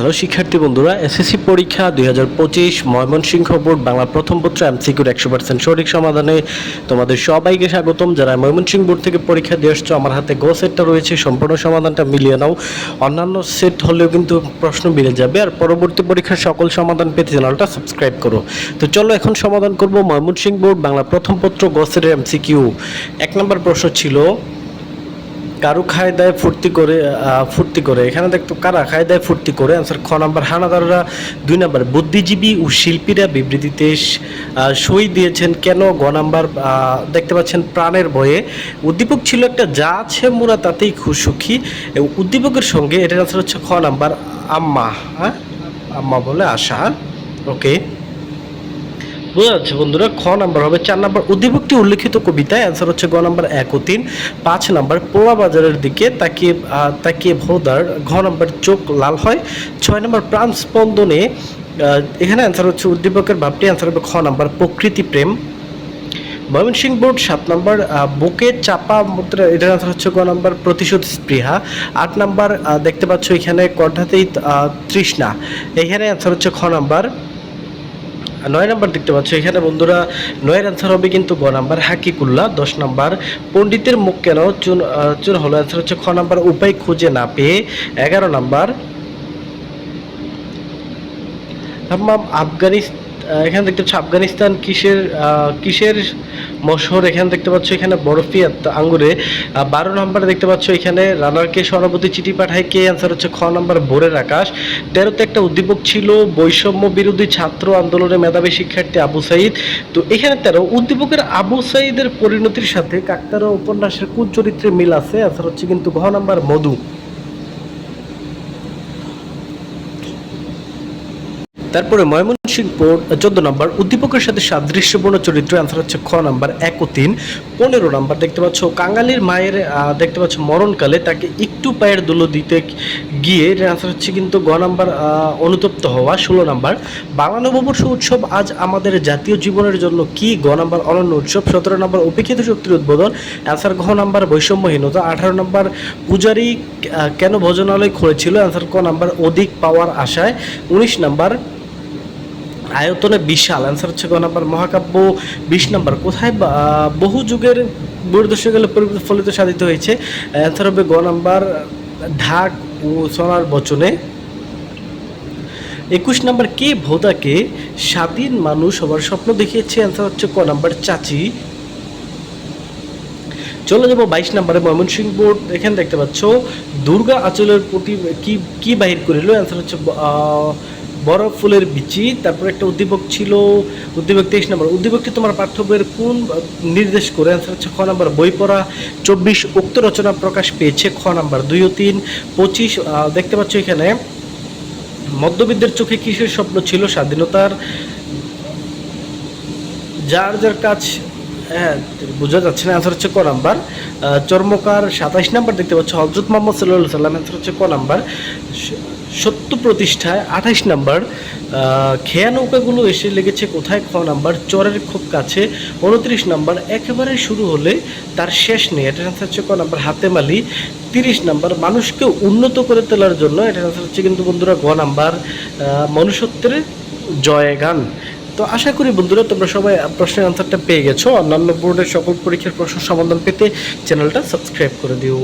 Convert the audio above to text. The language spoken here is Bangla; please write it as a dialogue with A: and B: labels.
A: হ্যালো, শিক্ষার্থী বন্ধুরা, এসএসসি পরীক্ষা দুই হাজার পঁচিশ ময়মনসিংহ বোর্ড বাংলা প্রথম পত্র এমসিকিউর একশো পার্সেন্ট সঠিক সমাধানে তোমাদের সবাইকে স্বাগতম। যারা ময়মনসিংহ বোর্ড থেকে পরীক্ষা দিয়ে আসছো, আমার হাতে গো সেটটা রয়েছে, সম্পূর্ণ সমাধানটা মিলিয়ে নাও। অন্যান্য সেট হলেও কিন্তু প্রশ্ন মিলে যাবে, আর পরবর্তী পরীক্ষার সকল সমাধান পেতে চ্যানেলটা সাবস্ক্রাইব করো। তো চলো এখন সমাধান করব ময়মনসিংহ বোর্ড বাংলা প্রথম পত্র গো সেটের এমসিকিউ। এক নম্বর প্রশ্ন ছিল কারু খায় দেয় ফুর্তি করে ফুর্তি করে। এখানে দেখতো কারা খায় দেয় ফুর্তি করে? আনসার খ নাম্বার, হানাদাররা। দুই নাম্বার, বুদ্ধিজীবী ও শিল্পীরা বিবৃতিতে সই দিয়েছেন কেন? গ নাম্বার দেখতে পাচ্ছেন প্রাণের বয়ে উদ্দীপক ছিল একটা যা আছে মোরা তাতেই সুখী। উদ্দীপকের সঙ্গে, এটার আনসার হচ্ছে খ নাম্বার, আম্মা। হ্যাঁ? আম্মা বলে আশা। ওকে। বোঝা যাচ্ছে বন্ধুরা, খ নাম্বার হবে, চার নাম্বার উদ্দীপকটি উল্লেখিত কবিতায় অ্যান্সার হচ্ছে গ নাম্বার এক ও তিন। পাঁচ নাম্বার পোড়া বাজারের দিকে তাকিয়ে তাকিয়ে ভোদার, ঘ নাম্বার চোখ লাল হয়। ছয় নাম্বার প্রাণ স্পন্দনে এখানে অ্যান্সার হচ্ছে উদ্দীপকের ভাবটি অ্যান্সার হবে খ নাম্বার প্রকৃতি প্রেম। ময়মনসিংহ বোর্ড সাত নম্বর বুকে চাপা মুদ্রা, এটার আনসার হচ্ছে গ নম্বর প্রতিশোধ স্পৃহা। আট নম্বর দেখতে পাচ্ছ এখানে কণ্ঠাতেই তৃষ্ণা। এখানে অ্যান্সার হচ্ছে খ নাম্বার নয় নাম্বার দেখতে পাচ্ছ, এখানে বন্ধুরা নয়ের অ্যান্সার হবে কিন্তু গ নাম্বার হাকিকুল্লা দশ নাম্বার পণ্ডিতের মুখ কেন চুন চুন হলো? অ্যান্সার হচ্ছে খ নাম্বার উপায় খুঁজে না পেয়ে। এগারো নাম্বার আফগানিস্তান এখানে দেখতে পাচ্ছ আফগানিস্তান কিসের কিসের মশহর? এখানে দেখতে পাচ্ছ এখানে বরফি আঙ্গুরে। বারো নম্বরে দেখতে পাচ্ছ এখানে রানারকে সভাপতি চিঠি পাঠায়। কে অ্যান্সার হচ্ছে খ নম্বর ভোরের আকাশ। তেরোতে একটা উদ্দীপক ছিল, বৈষম্য বিরোধী ছাত্র আন্দোলনে মেধাবী শিক্ষার্থী আবু সাইদ। তো এখানে তেরো, উদ্দীপকের আবু সাইদের পরিণতির সাথে কাকতারা উপন্যাসের কোন চরিত্রে মিল আছে। অ্যান্সার হচ্ছে কিন্তু ঘ নম্বর মধু। তারপরে ময়মনসিংহ বোর্ড চোদ্দ নম্বর, উদ্দীপকের সাথে সাদৃশ্যপূর্ণ চরিত্র অ্যান্সার হচ্ছে খ নাম্বার, এক ও তিন। পনেরো নাম্বার, দেখতে পাচ্ছ কাঙালির মায়ের দেখতে পাচ্ছ মরণকালে তাকে একটু পায়ের দুলো দিতে গিয়ে অ্যান্সার হচ্ছে কিন্তু গ নাম্বার অনুতপ্ত হওয়া, ষোলো নাম্বার। বাংলা নববর্ষ উৎসব আজ আমাদের জাতীয় জীবনের জন্য কি? গ নাম্বার অনন্য উৎসব, সতেরো নম্বর উপেক্ষিত শক্তির উদ্বোধন অ্যান্সার ঘ নাম্বার বৈষম্যহীনতা, আঠারো নম্বর পূজারী কেন ভোজনালয় খুলেছিল অ্যান্সার ক নাম্বার অধিক পাওয়ার আশায়, উনিশ নাম্বার আয়তনে বিশাল। অ্যান্সার হচ্ছে গ নাম্বার মহাকাব্য বিশ নাম্বার। কোথায় বহু যুগের বহির্দর্শকালে পরিবর্তিত ফলিত সাধিত হয়েছে? অ্যান্সার হবে গ নাম্বার, ঢাক ও সোনার বচনে। একুশ নাম্বার, কে ভোদাকে স্বাধীন মানুষ হবার স্বপ্ন দেখিয়েছে? অ্যান্সার হচ্ছে ক নাম্বার, চাচি। চলে যাব বাইশ নম্বরে, ময়মনসিংহ বোর্ড। এখানে দেখতে পাচ্ছ, দুর্গা আঁচলের প্রতি কি কি বাহির করিল? অ্যান্সার হচ্ছে বরফ, ফুলের বিচি, তারপর একটা উদ্দীপক ছিল, উদ্দীপক তেইশ নম্বর। উদ্দীপকটি তোমার পাঠ্য বইয়ের কোন নির্দেশ করে? অ্যান্সার হচ্ছে খ নাম্বার। বই পড়া, চব্বিশ উক্ত রচনা প্রকাশ পেয়েছে খ নাম্বার। দুই ও তিন, পঁচিশ দেখতে পাচ্ছ এখানে, মধ্যবিত্তের চোখে কিসের স্বপ্ন ছিল? স্বাধীনতার, যার যার কাজ হ্যাঁ বোঝা যাচ্ছে না অ্যান্সার হচ্ছে ক নাম্বার। চর্মকার সাতাইশ নাম্বার দেখতে পাচ্ছ হজরত মোহাম্মদ সাল্লাহ সাল্লাম অ্যান্সার হচ্ছে ক নাম্বার। সত্য প্রতিষ্ঠায় আঠাইশ নাম্বার। খেয়া নৌকাগুলো এসে লেগেছে কোথায়? খ নাম্বার, চরের খুব কাছে। উনত্রিশ নাম্বার, একেবারে শুরু হলে তার শেষ নেই। এটার অ্যান্সার হচ্ছে ক নাম্বার হাতেমালি তিরিশ নাম্বার, মানুষকে উন্নত করে তোলার জন্য, এটার অ্যান্সার হচ্ছে কিন্তু বন্ধুরা গ নাম্বার। মনুষ্যত্বের জয় গান তো আশা করি বন্ধুরা, তোমরা সবাই প্রশ্নের আনসারটা পেয়ে গেছো। অন্যান্য বোর্ডের সকল পরীক্ষার প্রশ্ন সমাধান পেতে চ্যানেলটা সাবস্ক্রাইব করে দিও।